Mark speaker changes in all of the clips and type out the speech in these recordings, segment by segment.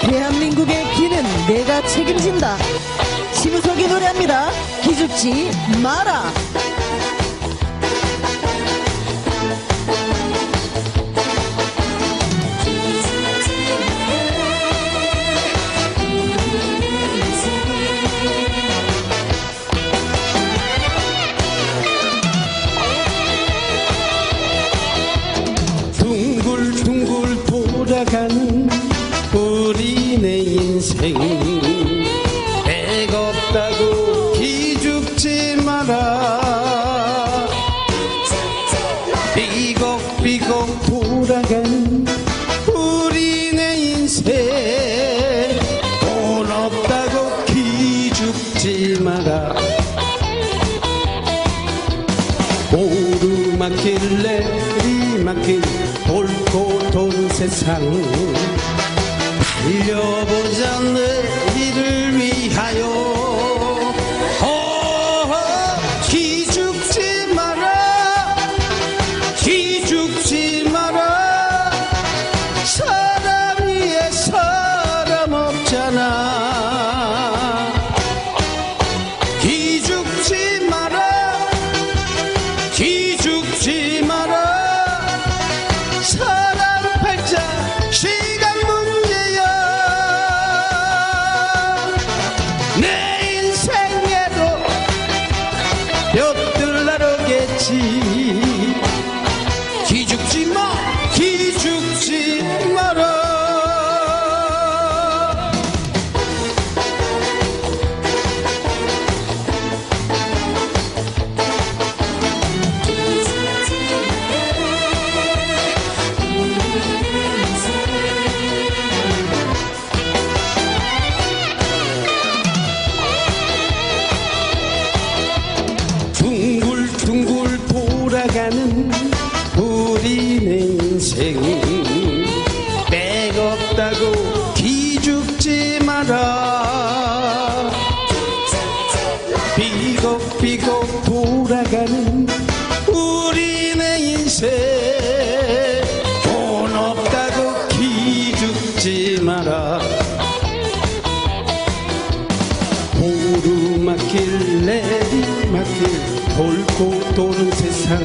Speaker 1: 대한민국의 기는 내가 책임진다. 심우석이 노래합니다. 기죽지 마라.
Speaker 2: 둥글둥글 돌아가는 우리네 인생. 애겁다고 기죽지 마라. 삐걱삐걱 돌아가는 우리네 인생. 돈 없다고 기죽지 마라. 오르막길 내리막길 돌고 도는 세상 달려보자 내 일을 위하여 情。 우리네 인생 빼겁다고 기죽지 마라. 삐걱삐걱 돌아가는 우리네 인생. 돈 없다고 기죽지 마라. 오르막길 내리막길 돌고 도는 세상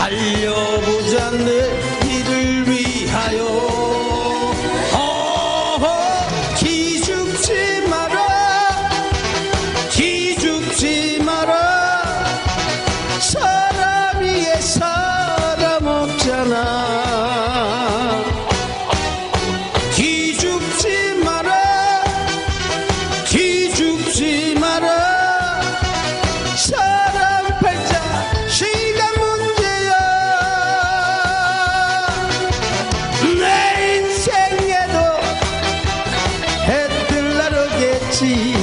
Speaker 2: 달려보자 내일을 위하여 see